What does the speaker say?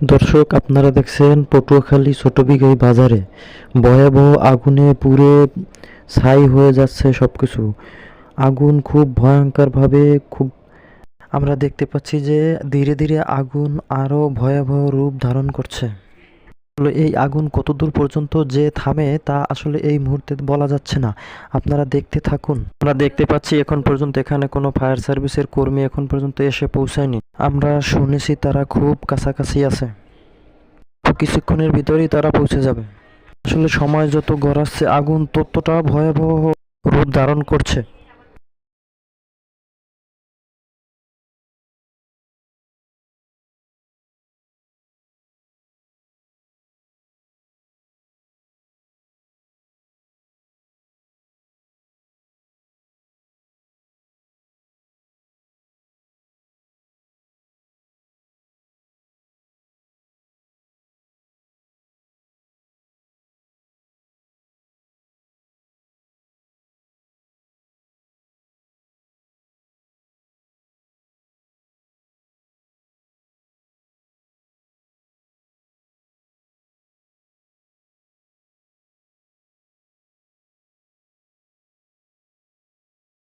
দর্শক, আপনারা দেখছেন পটুয়াখালী ছোটবিঘাই বাজারে। ভয়াবহ আগুনে পুড়ে ছাই হয়ে যাচ্ছে সব কিছু আগুন খুব ভয়ঙ্করভাবে খুব আমরা দেখতে পাচ্ছি যে ধীরে ধীরে আগুন আরও ভয়াবহ রূপ ধারণ করছে। আসলে এই আগুন কতদূর পর্যন্ত যে থামে তা আসলে এই মুহূর্তে বলা যাচ্ছে না। আপনারা দেখতে থাকুন। আমরা দেখতে পাচ্ছি এখন পর্যন্ত এখানে কোনো ফায়ার সার্ভিসের কর্মী এখন পর্যন্ত এসে পৌঁছায়নি। আমরা শুনেছি তারা খুব কাছাকাছি আছে। কিছুক্ষণের ভিতরেই তারা পৌঁছে যাবে। আসলে সময় যত গড়াচ্ছে, আগুন ততটা ভয়াবহ রূপ ধারণ করছে।